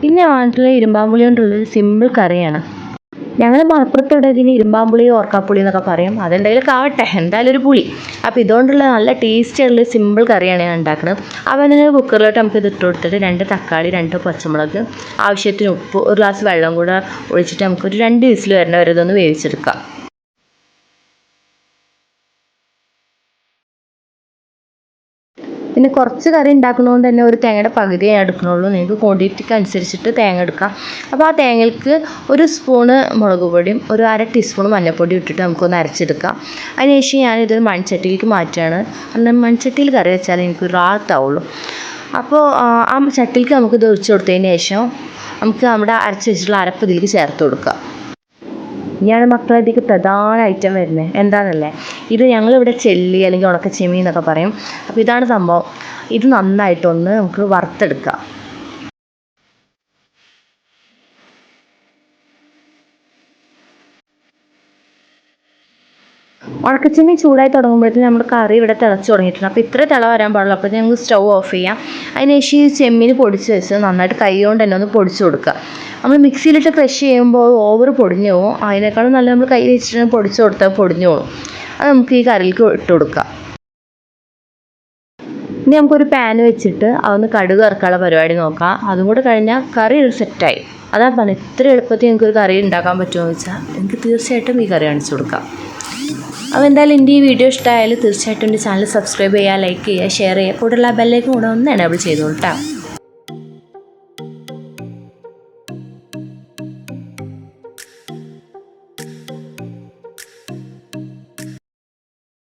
പിന്നെ വന്നിട്ടുള്ള ഇരുമ്പാമ്പുളി കൊണ്ടുള്ളൊരു സിമ്പിൾ കറിയാണ്. ഞങ്ങൾ മലപ്പുറത്തോടെ ഇതിന് ഇരുമ്പാമ്പുളി ഓർക്കാപ്പുളി എന്നൊക്കെ പറയും. അതെന്തെങ്കിലും ആവട്ടെ എന്തായാലും ഒരു പുളി. അപ്പോൾ ഇതുകൊണ്ടുള്ള നല്ല ടേസ്റ്റ് ഉള്ള സിമ്പിൾ കറിയാണ് ഞാൻ ഉണ്ടാക്കുന്നത് അപ്പോൾ അതിന് കുക്കറിലോട്ട് നമുക്ക് ഇത് ഇട്ട് കൊടുത്തിട്ട് രണ്ട് തക്കാളി രണ്ട് പച്ചമുളക് ആവശ്യത്തിന് ഉപ്പ് ഒരു ഗ്ലാസ് വെള്ളം കൂടെ ഒഴിച്ചിട്ട് നമുക്ക് ഒരു രണ്ട് വിസിൽ വരുന്ന വരെ ഇതൊന്ന് വേവിച്ചെടുക്കാം. പിന്നെ കുറച്ച് കറി ഉണ്ടാക്കുന്നതുകൊണ്ട് തന്നെ ഒരു തേങ്ങയുടെ പകുതിയേ ഞാൻ എടുക്കുന്നുള്ളൂ. നിങ്ങൾക്ക് ക്വാണ്ടിറ്റിക്ക് അനുസരിച്ചിട്ട് തേങ്ങ എടുക്കാം. അപ്പോൾ ആ തേങ്ങയ്ക്ക് ഒരു സ്പൂണ് മുളക് പൊടിയും ഒരു അര ടീസ്പൂൺ മഞ്ഞൾപ്പൊടി ഇട്ടിട്ട് നമുക്കൊന്ന് അരച്ചെടുക്കാം. അതിനുശേഷം ഞാനിത് മൺചട്ടിയിലേക്ക് മാറ്റുകയാണ്. കാരണം മൺചട്ടിയിൽ കറി വെച്ചാൽ എനിക്ക് റാത്താവുള്ളൂ അപ്പോൾ ആ ചട്ടിയിലേക്ക് നമുക്കിത് ഒഴിച്ച് കൊടുത്തതിന് ശേഷം നമുക്ക് നമ്മുടെ അരച്ച് വെച്ചിട്ടുള്ള അരപ്പ് ഇതിലേക്ക് ചേർത്ത് കൊടുക്കാം. ഇനിയാണ് മക്കളെ ഇതിലേക്ക് പ്രധാന ഐറ്റം വരുന്നത് എന്താണെന്നല്ലേ ഇത് ഞങ്ങളിവിടെ ചെല്ലി അല്ലെങ്കിൽ ഉണക്ക ചെമ്മീൻ എന്നൊക്കെ പറയും. അപ്പോൾ ഇതാണ് സംഭവം. ഇത് നന്നായിട്ടൊന്ന് നമുക്ക് വറുത്തെടുക്കാം. ഉണക്കച്ചെമ്മീൻ ചൂടായി തുടങ്ങുമ്പോഴത്തേക്കും നമ്മുടെ കറി ഇവിടെ തിളച്ച് തുടങ്ങിയിട്ടുണ്ട്. അപ്പോൾ ഇത്ര തിള വരാൻ പാടുള്ളൂ അപ്പോൾ ഞങ്ങൾക്ക് സ്റ്റൗ ഓഫ് ചെയ്യാം. അതിനുശേഷം ഈ ചെമ്മീൻ പൊടിച്ച് വെച്ച് നന്നായിട്ട് കൈ കൊണ്ട് തന്നെ ഒന്ന് പൊടിച്ച് കൊടുക്കുക. നമ്മൾ മിക്സിയിലിട്ട് ക്രഷ് ചെയ്യുമ്പോൾ ഓവർ പൊടിഞ്ഞു പോകും അതിനേക്കാളും നല്ല നമ്മൾ കൈ വെച്ചിട്ട് പൊടിച്ച് കൊടുത്താൽ പൊടിഞ്ഞു പോകും അത് നമുക്ക് ഈ കറിയിലേക്ക് ഇട്ട് കൊടുക്കാം. ഇനി നമുക്കൊരു പാൻ വെച്ചിട്ട് അതൊന്ന് കടുക് ഇറക്കാനുള്ള പരിപാടി നോക്കാം. അതും കൂടെ കഴിഞ്ഞാൽ കറി സെറ്റായി അതാ പറഞ്ഞത്. ഇത്ര എളുപ്പത്തിൽ ഒരു കറി ഉണ്ടാക്കാൻ പറ്റുമോ എന്ന് വെച്ചാൽ എനിക്ക് തീർച്ചയായിട്ടും ഈ കറി കാണിച്ചു കൊടുക്കാം. അപ്പോൾ എന്തായാലും എന്റെ ഈ വീഡിയോ ഇഷ്ടമായാലും തീർച്ചയായിട്ടും എന്റെ ചാനൽ സബ്സ്ക്രൈബ് ചെയ്യുക ലൈക്ക് ചെയ്യുക ഷെയർ ചെയ്യുക കൂടുതലുള്ള ബെല്ലേക്ക് കൂടെ ഒന്ന് എനേബിൾ ചെയ്തോളൂ കേട്ടോ